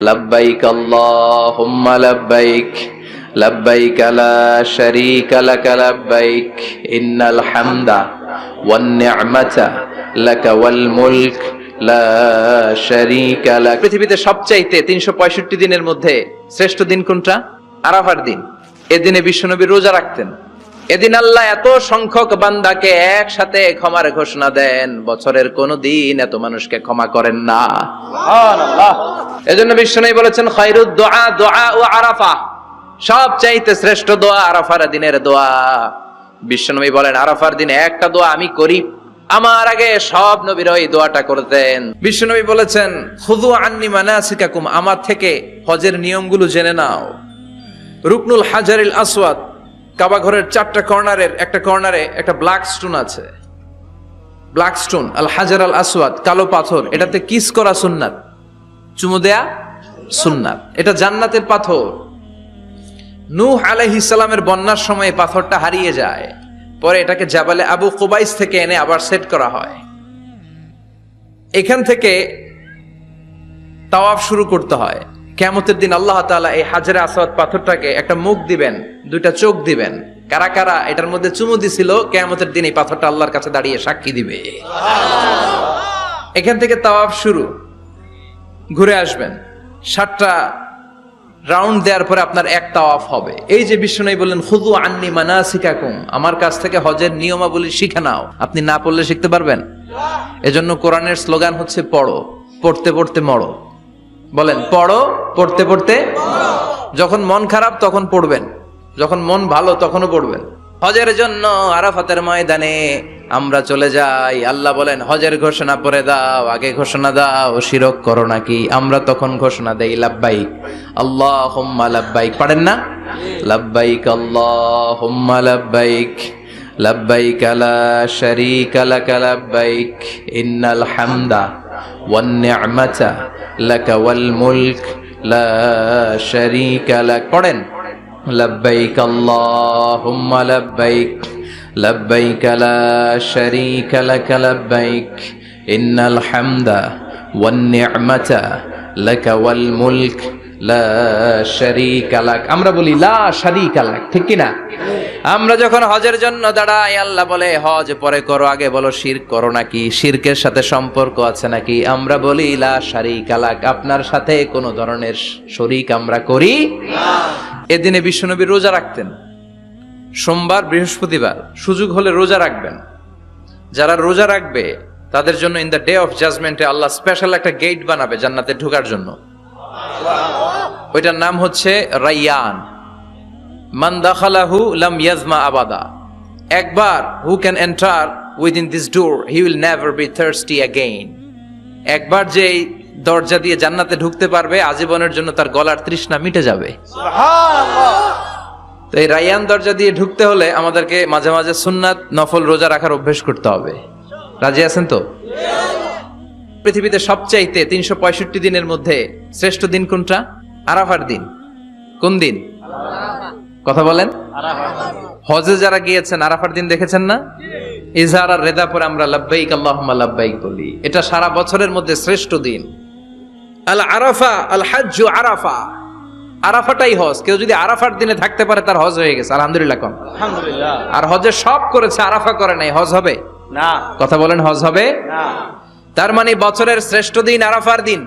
لبيك اللهم لبيك لبيك لا شريك لك لبيك إن الحمد والنعمة لك والملك لا شريك لك পৃথিবীতে সবচাইতে তিনশো পঁয়ষট্টি দিনের মধ্যে শ্রেষ্ঠ দিন কোনটা আরাফার দিন এদিনে বিশ্বনবী রোজা রাখতেন এদিন আল্লাহ এত সংখ্যক বান্দাকে একসাথে ক্ষমার ঘোষণা দেন বছরের কোন দিন এত মানুষকে ক্ষমা করেন না। এজন্য বিষ্ণু বলেছেন খৈরুদ দোয়া দোয়া ও আরাফা। সব চাইতে শ্রেষ্ঠ দোয়া আরাফার দিনের দোয়া। বিশ্বনবী বলেন আরাফার দিনে একটা দোয়া আমি করি। আমার আগে সব নবীর ওই দোয়াটা করতেন। বিশ্বনবী বলেছেন খুদু আন্নি মানাসিকাকুম আমার থেকে হজের নিয়মগুলো জেনে নাও। রুকনুল হাজারিল আসওয়াদ কাবা ঘরের চারটা কর্নারের একটা কর্নারে একটা ব্ল্যাক স্টোন আছে। ব্ল্যাক স্টোন আল হাজার আল আসওয়াদ কালো পাথর, এটাতে কিস করা সুন্নাত। চুমু দেয়া সুন্নাত। এটা জান্নাতের পাথর। নূহ আলাইহিস সালামের বন্যার সময় পাথরটা হারিয়ে যায়। পরে এটাকে জাবালে আবু কুবাইস থেকে এনে আবার সেট করা হয়। এখান থেকে তাওয়াফ শুরু করতে হয়। কেমতের দিন আল্লাহ তাআলা এই হাজারে আসওয়াদ পাথরটাকে একটা মুখ দিবেন, দুইটা চোখ দিবেন। কারা কারা এটার মধ্যে চুমু দিছিল কেমতের দিন এই পাথরটা আল্লাহর কাছে দাঁড়িয়ে সাক্ষী দিবে। এখান থেকে তাওয়াফ শুরু। ঘুরে আসবেন। সাতটা রাউন্ড দেওয়ার পরে আপনার এক তাওয়াফ হবে। এই যে বিষ্ণু বললেন খুদু আন্নি মানা মানাসিকাকুম আমার কাছ থেকে হজের নিয়মাবলী শিখে নাও। আপনি না পড়লে শিখতে পারবেন? এজন্য কোরআনের স্লোগান হচ্ছে, পড়ো, পড়তে পড়তে মরো। বলেন, পড়ো, পড়তে পড়তে। যখন মন খারাপ, তখন পড়বেন। যখন মন ভালো, তখনও পড়বেন। হজের জন্য আরাফাতের ময়দানে আমরা চলে যাই। আল্লাহ বলেন, হজের ঘোষণা পরে দাও, আগে ঘোষণা দাও, শিরক করো নাকি? আমরা তখন ঘোষণা দেই, লাব্বাইক। আল্লাহ হুম্মা লাব্বাইক। পারেন না? লাব্বাইক আল্লাহ হোম্মা লাব্বাইক। লাব্বাইক লা শারীকা লাক, লাব্বাইক। ইন্নাল হামদা والنعمة لك والملك لا شريك لك. قرن لبيك اللهم لبيك لبيك لا شريك لك لبيك إن الحمد والنعمة لك والملك আমরা বলি লা শারীকা লাক, ঠিক কি না আমরা যখন হজের জন্য দাঁড়াই, আল্লাহ বলে, হজ পরে করো, আগে বলো শিরক করো নাকি? শিরকের সাথে সম্পর্ক আছে নাকি? আমরা বলি, লা শারীকা লাক, আপনার সাথে কোনো ধরনের শরিক আমরা করি এদিনে বিশ্বনবী রোজা রাখতেন। সোমবার, বৃহস্পতিবার, সুযোগ হলে রোজা রাখবেন। যারা রোজা রাখবে, তাদের জন্য ইন দ্য ডে অফ জাজমেন্টে আল্লাহ স্পেশাল একটা গেট বানাবে জান্নাতে ঢোকার জন্য। ওইটার নাম হচ্ছে রাইয়ান। মান দাখালাহু লাম ইয়াজমা আবাদা। একবার who can enter within this door he will never be thirsty again একবার যে এই দরজা দিয়ে জান্নাতে ঢুকতে পারবে আজীবনের জন্য তার গলার তৃষ্ণা মিটে যাবে। তো এই রায়ান দরজা দিয়ে ঢুকতে হলে আমাদেরকে মাঝে মাঝে সুন্নাত নফল রোজা রাখার অভ্যেস করতে হবে। রাজি আছেন তো? পৃথিবীতে সবচাইতে তিনশো পঁয়ষট্টি দিনের মধ্যে শ্রেষ্ঠ দিন কোনটা? আরাফার দিন। কোন দিন? কথা বলেন। হজে যারা গিয়েছেন আরাফার দিন দেখেছেন না? ইজহার আর রেদা পরে আমরা লাব্বাইক আল্লাহুম্মা লাব্বাইক বলি। এটা সারা বছরের মধ্যে শ্রেষ্ঠ দিন। আল আরাফা আল হাজ্জু আরাফা। আরাফাটাই হজ। কেউ যদি আরাফার দিনে থাকতে পারে তার হজ হয়ে গেছে। আলহামদুলিল্লাহ কম। আলহামদুলিল্লাহ। আর হজে সব করেছে আরাফা করে নাই। হজ হবে? না। কথা বলেন হজ হবে? না। তার মানে বছরের শ্রেষ্ঠ দিন আরাফার দিন।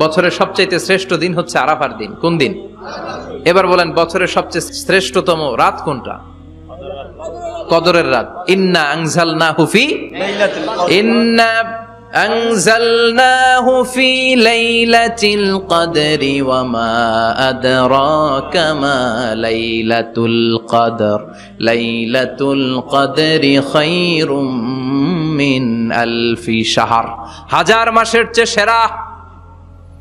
বছরের সবচাইতে শ্রেষ্ঠ দিন হচ্ছে আরাফার দিন। কোন দিন? এবার বলেন, বছরের সবচেয়ে শ্রেষ্ঠতম রাত কোনটা? কদরের রাত। ইন্না আনজালনাহু ফি লাইলাতুল কদর। ইন্না ফি লাইলাতিল কদরি ওয়া মা আদরাকা মা লাইলাতুল কদর। লাইলাতুল কদরি খায়রুম মিন আলফি শাহর। হাজার মাসের চেয়ে সেরা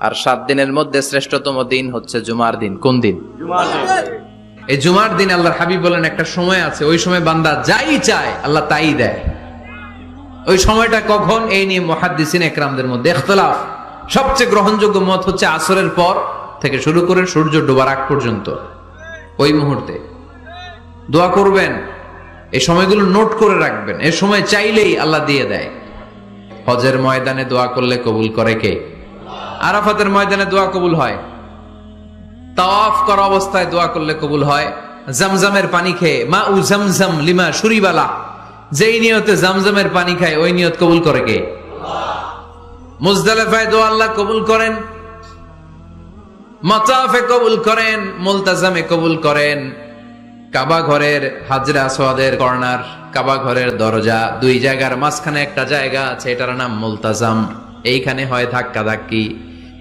আর সাত দিনের মধ্যে শ্রেষ্ঠতম দিন হচ্ছে জুমার দিন। কোন দিন? এই জুমার দিন আল্লাহর হাবিব বলেন একটা সময় আছে ওই সময় বান্দা যাই চায় আল্লাহ তাই দেয়। ওই সময়টা কখন? এই নিয়ে মহাদ্দিসিন একরামদের মধ্যে ইখতলাফ সবচেয়ে গ্রহণযোগ্য মত হচ্ছে আসরের পর থেকে শুরু করে সূর্য ডোবার আগ পর্যন্ত। ওই মুহূর্তে। দোয়া করবেন এই সময়গুলো নোট করে রাখবেন। এই সময় চাইলেই আল্লাহ দিয়ে দেয়। হজের ময়দানে দোয়া করলে কবুল করে কে? আরাফাতের ময়দানে দোয়া কবুল হয়। তাওয়াফ করা অবস্থায় দোয়া করলে কবুল হয়। জামজামের পানি খেয়ে মা উ জামজাম লিমা সুরিবালা যেই নিয়তে জামজামের পানি খায়, ওই নিয়ত কবুল করে কে? মুজদালেফায় দোয়া আল্লাহ কবুল করেন। মাতাফে কবুল করেন, মুলতাজামে কবুল করেন। কাবা ঘরের হাজরা সোয়াদের কর্নার, কাবা ঘরের দরজা, দুই জায়গার মাঝখানে একটা জায়গা আছে, এটার নাম মুলতাজাম। এইখানে হয় ধাক্কা ধাক্কি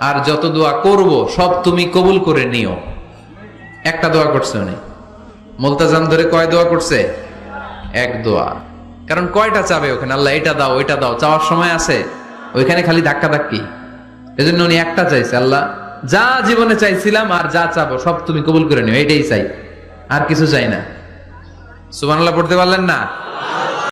আর যত দোয়া করব, সব তুমি কবুল করে নিও। একটা দোয়া করছে উনি। মুলতাজান ধরে কয় দোয়া করছে? এক দোয়া। কারণ কয়টা চাবে ওখানে? আল্লাহ, এটা দাও, ওইটা দাও। চাওয়ার সময় আছে। ওইখানে খালি ধাক্কা ধাক্কি এজন্য উনি একটা চাইছে, আল্লাহ, যা জীবনে চাইছিলাম আর যা চাবো, সব তুমি কবুল করে নিও। এটাই চাই। আর কিছু চাই না। সুবহানাল্লাহ পড়তে পারলেন না?